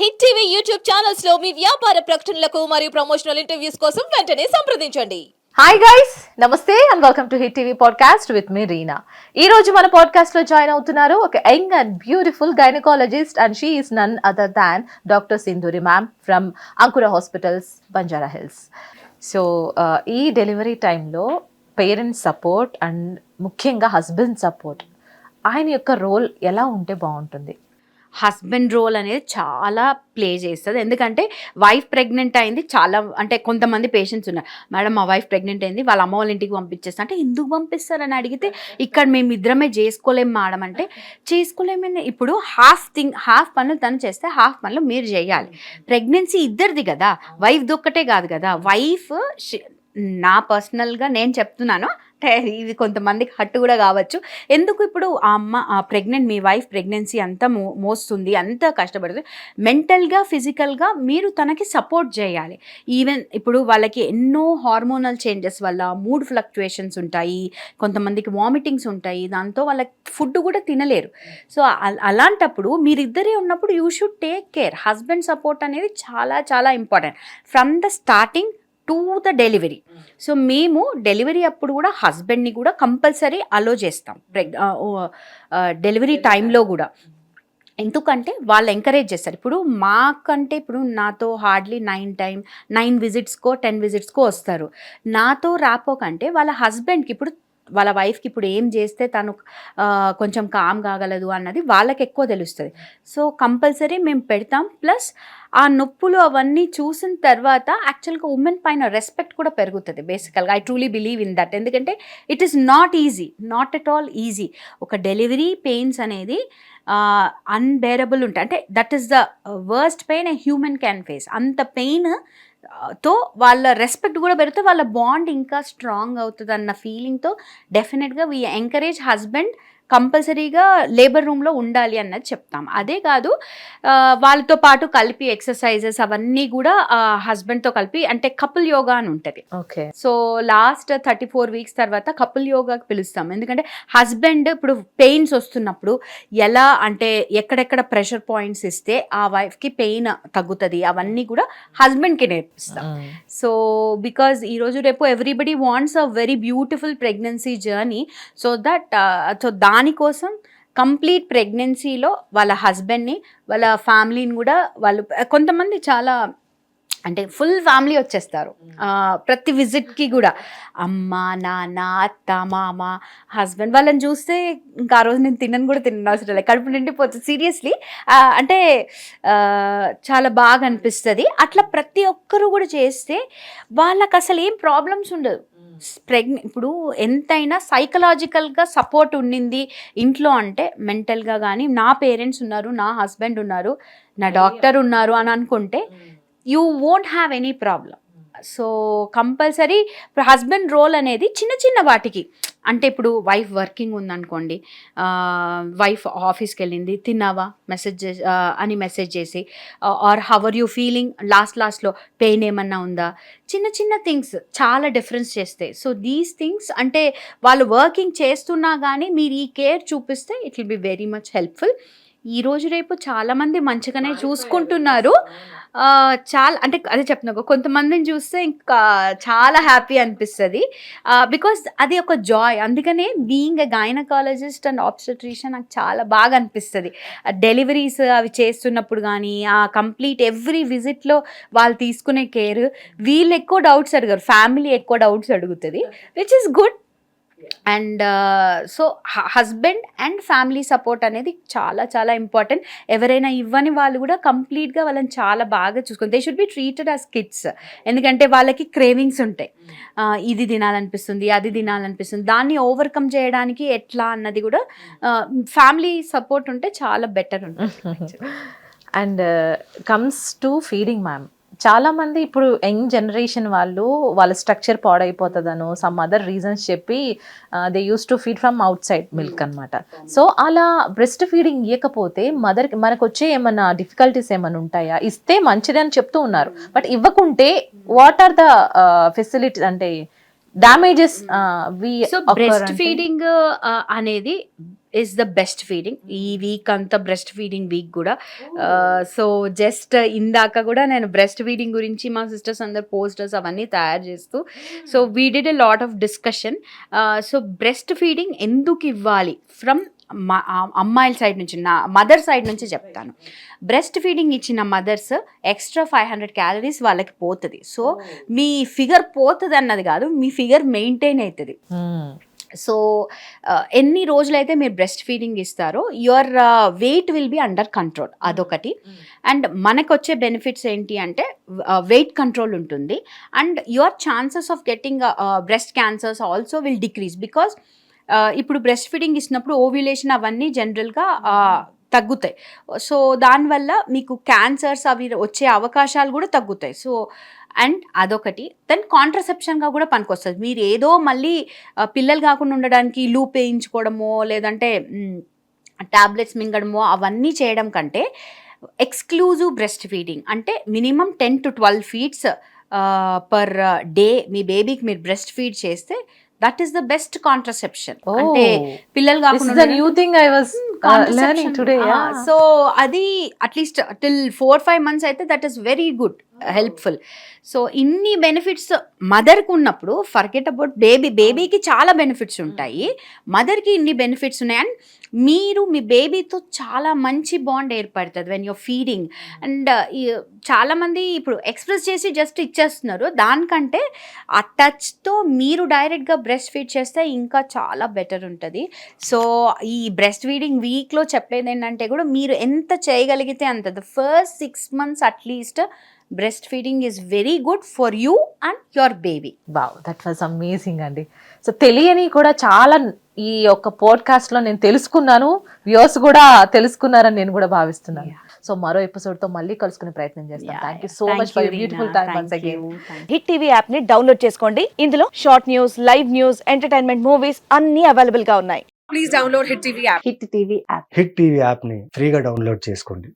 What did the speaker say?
Hit TV YouTube ఛానల్స్లో మీ వ్యాపార ప్రకటనలకు మరియు ప్రమోషనల్ ఇంటర్వ్యూస్ కోసం వెంటనే సంప్రదించండి. హాయ్ గైస్ నమస్తే and welcome to Hit TV podcast with me Reena ఈ రోజు మన పాడ్కాస్ట్లో జాయిన్ అవుతున్నారు ఒక young and beautiful gynaecologist and she is none other than doctor Sindhuri ma'am from Ankura hospitals Banjara Hills so ఈ delivery టైంలో parents support and ముఖ్యంగా husband support ఆయన యొక్క రోల్ ఎలా ఉంటే బాగుంటుంది? హస్బెండ్ రోల్ అనేది చాలా ప్లే చేస్తుంది. ఎందుకంటే వైఫ్ ప్రెగ్నెంట్ అయింది చాలా అంటే కొంతమంది పేషెంట్స్ ఉన్నారు. మేడం మా వైఫ్ ప్రెగ్నెంట్ అయింది వాళ్ళ అమ్మ వాళ్ళ ఇంటికి పంపించేస్తా. అంటే ఎందుకు పంపిస్తారని అడిగితే ఇక్కడ మేము ఇద్దరమే చేసుకోలేం మేడం. అంటే చేసుకోలేమని ఇప్పుడు హాఫ్ థింగ్ హాఫ్ పనులు తను చేస్తే హాఫ్ పనులు మీరు చేయాలి. ప్రెగ్నెన్సీ ఇద్దరిది కదా. వైఫ్ దొక్కటే కాదు కదా. వైఫ్ నా పర్సనల్గా నేను చెప్తున్నాను. ఇది కొంతమందికి హట్టు కూడా కావచ్చు. ఎందుకు ఇప్పుడు ఆ అమ్మ ఆ ప్రెగ్నెంట్ మీ వైఫ్ ప్రెగ్నెన్సీ అంతా మో మోస్తుంది అంతా కష్టపడుతుంది. మెంటల్గా ఫిజికల్గా మీరు తనకి సపోర్ట్ చేయాలి. ఈవెన్ ఇప్పుడు వాళ్ళకి ఎన్నో హార్మోనల్ చేంజెస్ వల్ల మూడ్ ఫ్లక్చుయేషన్స్ ఉంటాయి కొంతమందికి వామిటింగ్స్ ఉంటాయి దాంతో వాళ్ళకి ఫుడ్ కూడా తినలేరు. సో అలాంటప్పుడు మీరిద్దరే ఉన్నప్పుడు you should take care. Husband support అనేది చాలా చాలా important. From the starting to the delivery. So మేము డెలివరీ అప్పుడు కూడా హస్బెండ్ని కూడా కంపల్సరీ అలో చేస్తాం. ప్రెగ్ డెలివరీ టైంలో కూడా. ఎందుకంటే వాళ్ళు ఎంకరేజ్ చేస్తారు. ఇప్పుడు మాకంటే ఇప్పుడు నాతో హార్డ్లీ నైన్ టైం నైన్ విజిట్స్కో టెన్ విజిట్స్కో వస్తారు. నాతో రాపో కంటే వాళ్ళ హస్బెండ్కి ఇప్పుడు వాళ్ళ వైఫ్కి ఇప్పుడు ఏం చేస్తే తను కొంచెం కామ్ కాగలదు అన్నది వాళ్ళకి ఎక్కువ తెలుస్తుంది. సో కంపల్సరీ మేము పెడతాం. ప్లస్ ఆ నొప్పులు అవన్నీ చూసిన తర్వాత యాక్చువల్గా ఉమెన్ పైన రెస్పెక్ట్ కూడా పెరుగుతుంది. బేసికల్గా I truly believe in that. ఎందుకంటే it is not easy not at all easy. ఒక డెలివరీ పెయిన్స్ అనేది అన్బేరబుల్ ఉంటాయి. అంటే that is the worst pain a human can face. అంత పెయిన్ తో వాళ్ళ రెస్పెక్ట్ కూడా పెడితే వాళ్ళ బాండ్ ఇంకా స్ట్రాంగ్ అవుతుంది అన్న ఫీలింగ్తో డెఫినెట్గా వీ ఎంకరేజ్ హస్బెండ్ కంపల్సరీగా లేబర్ రూమ్లో ఉండాలి అన్నది చెప్తాం. అదే కాదు వాళ్ళతో పాటు కలిపి ఎక్సర్సైజెస్ అవన్నీ కూడా హస్బెండ్తో కలిపి అంటే కపుల్ యోగా అని ఉంటుంది. Okay. So last thirty four weeks తర్వాత కపుల్ యోగాకి పిలుస్తాం. ఎందుకంటే హస్బెండ్ ఇప్పుడు పెయిన్స్ వస్తున్నప్పుడు ఎలా అంటే ఎక్కడెక్కడ ప్రెషర్ పాయింట్స్ ఇస్తే ఆ వైఫ్కి పెయిన్ తగ్గుతుంది. అవన్నీ కూడా హస్బెండ్కి నేర్పిస్తాం. సో బికాజ్ ఈరోజు రేపు everybody wants a very beautiful pregnancy journey. So that so దానికోసం కంప్లీట్ ప్రెగ్నెన్సీలో వాళ్ళ హస్బెండ్ని వాళ్ళ ఫ్యామిలీని కూడా వాళ్ళు కొంతమంది చాలా అంటే ఫుల్ ఫ్యామిలీ వచ్చేస్తారు. ప్రతి విజిట్కి కూడా. అమ్మ నాన్న అత్త మామ హస్బెండ్ వాళ్ళని చూస్తే ఇంకా ఆ రోజు నేను తినను కూడా తినను అవసరం లేదు కడుపు నిండిపోతుంది. సీరియస్లీ అంటే చాలా బాగా అనిపిస్తుంది. అట్లా ప్రతి ఒక్కరు కూడా చేస్తే వాళ్ళకి అసలు ఏం ప్రాబ్లమ్స్ ఉండదు. ప్రెగ్నె ఇప్పుడు ఎంతైనా సైకలాజికల్గా సపోర్ట్ ఉండింది ఇంట్లో అంటే మెంటల్గా కానీ నా పేరెంట్స్ ఉన్నారు నా హస్బెండ్ ఉన్నారు నా డాక్టర్ ఉన్నారు అని అనుకుంటే you won't have any problem. So compulsory ఇప్పుడు హస్బెండ్ రోల్ అనేది చిన్న చిన్న వాటికి. అంటే ఇప్పుడు వైఫ్ వర్కింగ్ ఉందనుకోండి వైఫ్ ఆఫీస్కి వెళ్ళింది తిన్నావా? మెసేజ్ అని మెసేజ్ చేసి are how are you feeling? Last లాస్ట్లో పెయిన్ ఏమన్నా ఉందా? చిన్న చిన్న థింగ్స్ చాలా డిఫరెన్స్ చేస్తాయి సో దీస్ థింగ్స్ అంటే వాళ్ళు వర్కింగ్ చేస్తున్నా కానీ మీరు ఈ కేర్ చూపిస్తే it will be very much helpful. ఈ రోజు రేపు చాలా మంది మంచిగానే చూసుకుంటున్నారు. చాలా అంటే అదే చెప్తున్నా కొంతమందిని చూస్తే ఇంకా చాలా హ్యాపీ అనిపిస్తుంది. బికాస్ అది ఒక జాయ్. అందుకనే being a gynaecologist and obstetrician నాకు చాలా బాగా అనిపిస్తుంది. డెలివరీస్ అవి చేస్తున్నప్పుడు కానీ ఆ కంప్లీట్ ఎవ్రీ విజిట్లో వాళ్ళు తీసుకునే కేర్ వీళ్ళు ఎక్కువ డౌట్స్ అడిగారు. ఫ్యామిలీ ఎక్కువ డౌట్స్ అడుగుతుంది which is good and so husband and family support అనేది చాలా చాలా ఇంపార్టెంట్ ఎవరైనా ఇవ్వని వాళ్ళు కూడా కంప్లీట్గా వాళ్ళని చాలా బాగా చూసుకుంటారు they should be treated as kids ఎందుకంటే వాళ్ళకి క్రేవింగ్స్ ఉంటాయి. ఆ, ఇది తినాలనిపిస్తుంది అది తినాలనిపిస్తుంది. దాన్ని ఓవర్కమ్ చేయడానికి ఎట్లా అన్నది కూడా ఫ్యామిలీ సపోర్ట్ ఉంటే చాలా బెటర్ ఉంటుంది. And comes to feeding ma'am చాలా మంది ఇప్పుడు యంగ్ జనరేషన్ వాళ్ళు వాళ్ళ స్ట్రక్చర్ పాడైపోతుందనో సమ్ అదర్ రీజన్స్ చెప్పి they use to feed from outside milk అనమాట సో అలా బ్రెస్ట్ ఫీడింగ్ ఇవ్వకపోతే మదర్కి మనకు వచ్చే ఏమన్నా డిఫికల్టీస్ ఏమైనా ఉంటాయా? ఇస్తే మంచిది అని చెప్తూ ఉన్నారు. బట్ ఇవ్వకుంటే వాట్ ఆర్ ద ఫెసిలిటీస్ అంటే డామేజెస్ సో బ్రెస్ట్ ఫీడింగ్ అనేది ఇస్ ద బెస్ట్ ఫీడింగ్ ఈ వీక్ అంతా బ్రెస్ట్ ఫీడింగ్ వీక్ కూడా సో జస్ట్ ఇందాక కూడా నేను బ్రెస్ట్ ఫీడింగ్ గురించి మా సిస్టర్స్ అందరు పోస్టర్స్ అవన్నీ తయారు చేస్తూ so we did a lot of discussion so breast feeding ఎందుకు ఇవ్వాలి? ఫ్రమ్ అమ్మాయిల సైడ్ నుంచి నా మదర్ సైడ్ నుంచి చెప్తాను. బ్రెస్ట్ ఫీడింగ్ ఇచ్చిన mothers extra five hundred calories వాళ్ళకి పోతుంది. సో మీ ఫిగర్ పోతుంది అన్నది కాదు మీ ఫిగర్ మెయింటైన్ అవుతుంది సో ఎన్ని రోజులైతే మీరు బ్రెస్ట్ ఫీడింగ్ ఇస్తారో your weight will be under control అదొకటి. అండ్ మనకు వచ్చే బెనిఫిట్స్ ఏంటి అంటే వెయిట్ కంట్రోల్ ఉంటుంది. And your chances of getting breast cancers also will decrease because ఇప్పుడు బ్రెస్ట్ ఫీడింగ్ ఇచ్చినప్పుడు ఓవ్యులేషన్ అవన్నీ జనరల్గా తగ్గుతాయి. సో దానివల్ల మీకు క్యాన్సర్స్ అవి వచ్చే అవకాశాలు కూడా తగ్గుతాయి. సో అండ్ అదొకటి. దెన్ కాంట్రసెప్షన్గా కూడా పనికొస్తుంది. మీరు ఏదో మళ్ళీ పిల్లలు కాకుండా ఉండడానికి లూప్ వేయించుకోవడమో లేదంటే టాబ్లెట్స్ మింగడమో అవన్నీ చేయడం కంటే ఎక్స్క్లూజివ్ బ్రెస్ట్ ఫీడింగ్ అంటే minimum ten to twelve feeds per day మీ బేబీకి మీరు బ్రెస్ట్ ఫీడ్ చేస్తే that is the best contraception అంటే పిల్లలు కాకుండా ఉండడానికి- new thing I was learning today so అది at least till four five months అయితే that is very good helpful so ఇన్ని బెనిఫిట్స్ మదర్కి ఉన్నప్పుడు ఫర్గెట్ అబౌట్ బేబీ బేబీకి చాలా బెనిఫిట్స్ ఉంటాయి. మదర్కి ఇన్ని బెనిఫిట్స్ ఉన్నాయి. అండ్ మీరు మీ బేబీతో చాలా మంచి బాండ్ ఏర్పడుతుంది వెన్ యూర్ ఫీడింగ్ అండ్ చాలామంది ఇప్పుడు ఎక్స్ప్రెస్ చేసి జస్ట్ ఇచ్చేస్తున్నారు. దానికంటే ఆ టచ్తో మీరు డైరెక్ట్గా బ్రెస్ట్ ఫీడ్ చేస్తే ఇంకా చాలా బెటర్ ఉంటుంది. సో ఈ బ్రెస్ట్ ఫీడింగ్ వీక్లో చెప్పేది ఏంటంటే కూడా మీరు ఎంత చేయగలిగితే అంత. The first six months at least breast feeding is very good for you and your baby wow that was amazing అండి. సో తెలియని కూడా చాలా ఈ యొక్క పోడ్కాస్ట్లో నేను తెలుసుకున్నాను. వ్యూస్ కూడా తెలుసుకున్నారని నేను కూడా భావిస్తున్నాను. సో మరో ఎపిసోడ్తో మళ్ళీ కలుసుకునే ప్రయత్నం చేస్తాను. Thank you so much for beautiful time once again hit TV యాప్ని డౌన్లోడ్ చేసుకోండి. ఇందులో short news live news entertainment movies అన్ని అవైలబుల్గా ఉన్నాయి. హిట్ టీవీ యాప్ని ఫ్రీగా డౌన్లోడ్ చేసుకోండి.